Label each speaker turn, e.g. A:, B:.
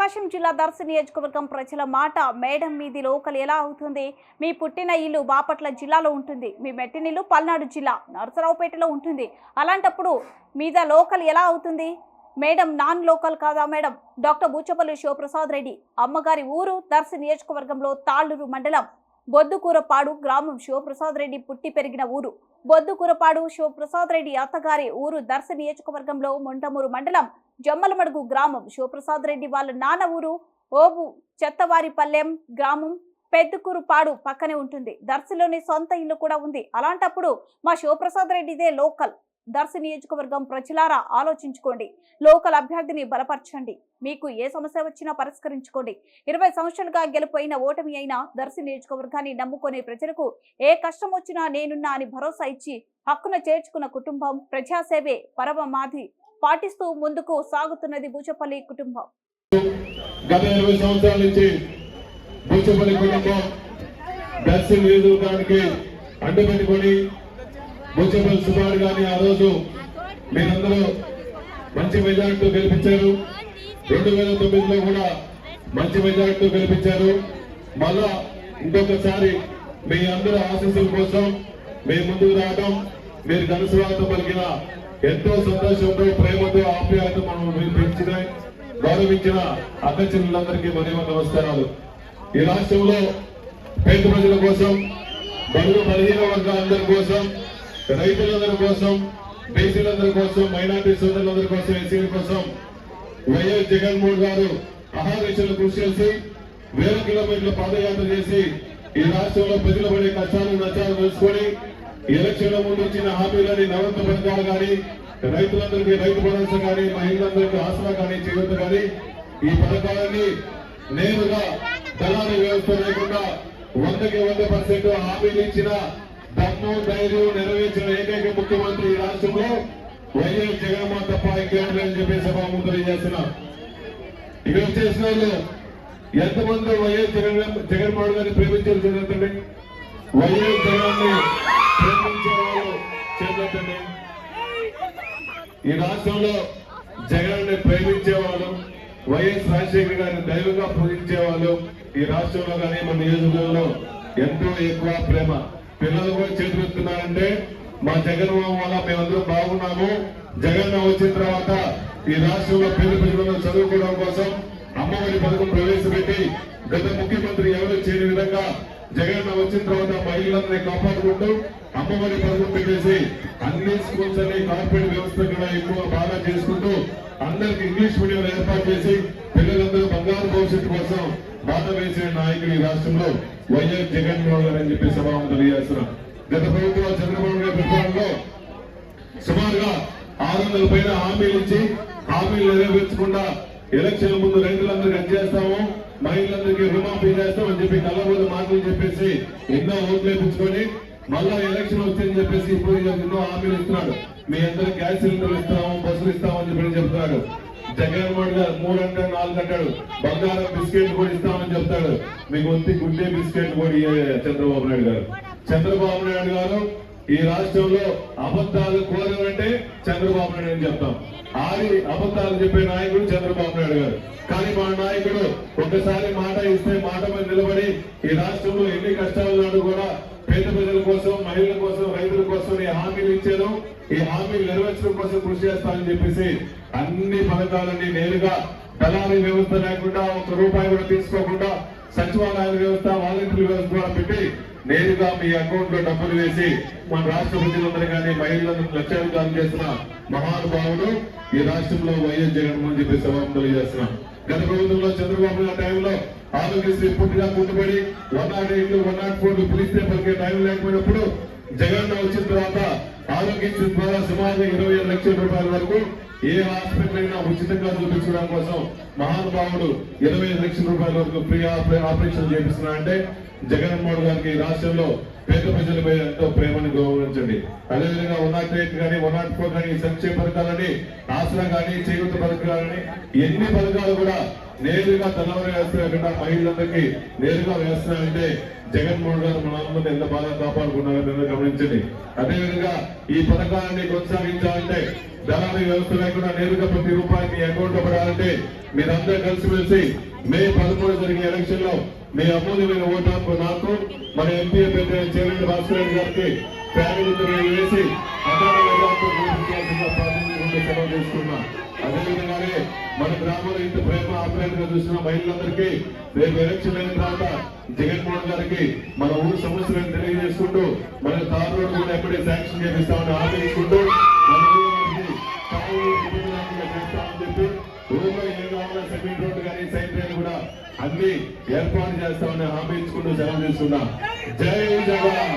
A: ప్రకాశం జిల్లా దర్శి నియోజకవర్గం ప్రజల మాట మేడం మీది లోకల్ ఎలా అవుతుంది? మీ పుట్టిన ఇల్లు బాపట్ల జిల్లాలో ఉంటుంది. మీ మెట్టినిల్లు పల్నాడు జిల్లా నరసరావుపేటలో ఉంటుంది. అలాంటప్పుడు మీద లోకల్ ఎలా అవుతుంది? మేడం నాన్ లోకల్ కాదా మేడం? డాక్టర్ బూచపల్లి శివప్రసాద్ రెడ్డి అమ్మగారి ఊరు దర్శి నియోజకవర్గంలో తాళ్ళూరు మండలం బొద్దుకూరపాడు గ్రామం శివప్రసాద్ రెడ్డి పుట్టి పెరిగిన ఊరు. బొద్దుకూరపాడు శివప్రసాద్ రెడ్డి అత్తగారి ఊరు దర్శి నియోజకవర్గంలో మొండమూరు మండలం జమ్మలమడుగు గ్రామం. శివప్రసాద్ రెడ్డి వాళ్ళ నాన్న ఊరు ఓబు చెత్తవారిపల్లెం గ్రామం. పెద్దకూరుపాడు పక్కనే ఉంటుంది. దర్శిలోని సొంత ఇల్లు కూడా ఉంది. అలాంటప్పుడు మా శివప్రసాద్ రెడ్డిదే లోకల్. దర్శి నియోజకవర్గం ప్రజలారా ఆలోచించుకోండి. లోకల్ అభ్యర్థిని బలపరచండి. మీకు ఏ సమస్య వచ్చినా పరిష్కరించుకోండి. ఇరవై సంవత్సరాలుగా గెలుపోయిన ఓటమి అయినా దర్శి నియోజకవర్గాన్ని నమ్ముకునే ప్రజలకు ఏ కష్టం వచ్చినా నేనున్నా అని భరోసా ఇచ్చి హక్కున చేర్చుకున్న కుటుంబం ప్రజాసేవే పరమ మాది. పాటిస్తూ ముందుకు సాగుతున్నది బూచపల్లి కుటుంబం.
B: గత ఇరవై సంవత్సరాల నుంచి బూచపల్లి కుటుంబం దర్శి నియోజకవర్గానికి అడ్డుపెట్టుకొని బూచపల్లి సుమారు గారిని ఆ రోజు మీరందరూ మంచి మెజార్టీతో గెలిపించారు. రెండు వేల తొమ్మిదిలో కూడా మంచి మెజార్టీతో గెలిపించారు. మళ్ళా ఇంకొకసారి మీ అందరూ ఆశీస్సుల కోసం మీ ముందుకు రావడం మీరు ఘనస్వాగతం పలికిన ఎంతో సంతోషంపై ప్రేమతో ఆప్యాయత మనం మీరు పెంచిన గౌరవించిన అక్క చెల్లెలందరికీ మరియు నమస్కారాలు. ఈ రాష్ట్రంలో పేద ప్రజల కోసం బడుగు బలహీన వర్గాలందరి కోసం రైతులందరి కోసం బీసీలందరి కోసం మైనార్టీ సోదరులందరి కోసం ఎస్సీల కోసం వైఎస్ జగన్మోహన్ గారు అహాదేశాలు కృషి చేసి వేల కిలోమీటర్ల పాదయాత్ర చేసి ఈ రాష్ట్రంలో ప్రజలు పడే కష్టాలు నష్టాలు తెలుసుకొని ఈ ఎలక్షన్ల ముందు ఇచ్చిన హామీలని నవంత పథకాలు కానీ రైతులందరికీ రైతు భరోసా కానీ మహిళలందరికీ ఆసరా కానీ చేయూత కానీ ఈ పథకాలన్నీ నేరుగా దళాల వ్యవస్థ లేకుండా వందకి వంద పర్సెంట్ హామీలు ఇచ్చిన దమ్ము ధైర్యం నెరవేర్చిన ఏకైక ముఖ్యమంత్రి ఈ రాష్ట్రంలో వైఎస్ జగన్మోహన్ తప్ప ఇంకేం లేదని చెప్పి సభాముఖం తెలియజేస్తున్నా. ఇక్కడ వచ్చేసిన వాళ్ళు ఎంతమంది వైఎస్ జగన్ జగన్మోహన్ గారిని ప్రేమించారు చూడండి. వైఎస్ జగన్ ప్రేమించే ఈ రాష్ట్రంలో జగన్ ప్రేమించేవాళ్ళు వైఎస్ రాజశేఖర్ గారిని దైవంగా పూజించేవాళ్ళు ఈ రాష్ట్రంలో కానీ మన నియోజకవర్గంలో ఎంతో ఎక్కువ ప్రేమ. పిల్లలు కూడా చేతులెత్తున్నారంటే మా జగన్మోహన్ వల్ల మేమందరం బాగున్నాము. జగన్ వచ్చిన తర్వాత ఈ రాష్ట్రంలో పేద ప్రజలను చదువుకోవడం కోసం అమ్మఒడి పథకం ప్రవేశపెట్టి గత ముఖ్యమంత్రి ఎవరు చేయని విధంగా జగన్ వచ్చిన తర్వాత మహిళలందరినీ కాపాడుకుంటూ అమ్మఒడి పథకం పెట్టేసి అన్ని స్కూల్స్ అన్ని కార్పొరేట్ వ్యవస్థ కూడా ఎక్కువ బాగా చేసుకుంటూ అందరికి ఇంగ్లీష్ మీడియం ఏర్పాటు చేసి పిల్లలందరూ బంగారు భవిష్యత్తు కోసం బాధ వేసిన నాయకులు ఈ రాష్ట్రంలో వైఎస్ జగన్మోహన్ గారు అని చెప్పి సభాము తెలియజేస్తున్నాం. గత ప్రభుత్వం చంద్రబాబు గారి ప్రభుత్వంలో సుమారుగా ఆరు వందల పైన హామీలు ఇచ్చి హామీలు నెరవేర్చకుండా ఎలక్షన్ ముందు రైతులందరికీ చేస్తాము. మహిళలందరికీ రుణమాఫీ చేస్తాం అని చెప్పి కళ్ళబోదు మాటలు చెప్పేసి ఎన్నో ఓట్లు వేపించుకొని మళ్ళా ఎలక్షన్ వచ్చిందని చెప్పేసి ఇప్పుడు ఎన్నో హామీలు ఇస్తున్నాడు. మీ అందరూ గ్యాస్ సిలిండర్లు ఇస్తాము బస్సులు ఇస్తామని చెప్పి చెప్తున్నాడు. జగన్మోహన్ గారు మూడు అంటే నాలుగు అంటాడు బంగారం బిస్కెట్ కూడా ఇస్తామని చెప్తాడు. మీకు వచ్చి గుడ్డే బిస్కెట్ కూడా చంద్రబాబు నాయుడు గారు. చంద్రబాబు నాయుడు గారు ఈ రాష్ట్రంలో అబద్ధాలు కోరాలంటే చంద్రబాబు నాయుడు అని చెప్తాం? ఆది అబద్ధాలు చెప్పే నాయకుడు చంద్రబాబు నాయుడు గారు. కానీ మా నాయకుడు ఒకసారి మాట ఇస్తే మాట మీద నిలబడి ఈ రాష్ట్రంలో ఎన్ని కష్టాలు నాడు కూడా పేద ప్రజల కోసం మహిళల కోసం రైతుల కోసం ఈ హామీలు ఇచ్చారు. ఈ హామీలు నెరవేర్చడం కోసం కృషి చేస్తానని చెప్పేసి అన్ని పథకాలన్నీ నేరుగా దళారీ వ్యవస్థ లేకుండా ఒక రూపాయి కూడా తీసుకోకుండా సచివాలయాల వ్యవస్థ వాలంటీర్ వ్యవస్థ కూడా పెట్టి నేరుగా మీ అకౌంట్లో డబ్బులు వేసి మన రాష్ట్ర ప్రజలందరూ కానీ మహిళలను లక్ష్యాధికారం చేసిన మహానుభావుడు ఈ రాష్ట్రంలో వైఎస్ జగన్మోహన్ చెప్పి సభను తెలియజేస్తున్నాం. గత ప్రభుత్వంలో చంద్రబాబు నాయుడు టైంలో ఆరోగ్యశ్రీ పూర్తిగా కుంటుపడి one not eight one not four పిలిస్తే పలికే టైం లేకపోయినప్పుడు జగన్ వచ్చిన తర్వాత ఆరోగ్యశ్రీ ద్వారా సుమారు ఇరవై ఐదు లక్షల రూపాయల వరకు ఏ హాస్పిటల్ అయినా ఉచితంగా చూపించడం కోసం మహానుభావుడు ఇరవై ఐదు లక్షల రూపాయల వరకు ఫ్రీ ఆపరేషన్ చేపిస్తున్నా అంటే జగన్మోహన్ గారికి రాష్ట్రంలో పేద ప్రజలపై ఎంతో ప్రేమను గౌరవించండి. అదేవిధంగా వన్ నాట్ ఎయిట్ కానీ వన్ నాట్ ఫోర్ కానీ సంక్షేమ పథకాలని ఆసరా కానీ చేయూత పథకాలని ఎన్ని పథకాలు కూడా నేరుగా తెల్లవారు వేస్తున్నా మహిళలందరికీ నేరుగా వేస్తున్నారంటే జగన్మోహన్ గారు మనందరినీ ఎంత బాగా కాపాడుకున్నారో గమనించండి. అదేవిధంగా ఈ పథకాలన్నీ కొనసాగించాలంటే ధనాన్ని వ్యవస్థ లేకుండా నేరుగా ప్రతి రూపాయి మీ అకౌంట్లో పడాలంటే మీరందరూ కలిసిమెలిసి మే పదమూడు జరిగే ఎలక్షన్లో మీ అమూల్యమైన ఓటు హక్కు నాకు మన ఎంపీ అభ్యర్థి చెల్లెండి భాస్కర్ రెడ్డి గారికి ఫ్యామిలీ వేసి అకాల అదేవిధంగానే మన గ్రామంలో ఇంత ప్రేమ ఆప్యాయంగా చూసిన మహిళలందరికీ రేపు ఎలక్షన్ అయిన తర్వాత జగన్మోహన్ గారికి మన ఊరు సమస్యలను తెలియజేసుకుంటూ మన తారు రోడ్డు కూడా ఎప్పుడే శాంక్షన్ చేపిస్తామని హామీ అన్ని ఏర్పాటు చేస్తామని హామీ ఇచ్చుకుంటూ సెలవు తీసుకున్నా. జై జవాన్!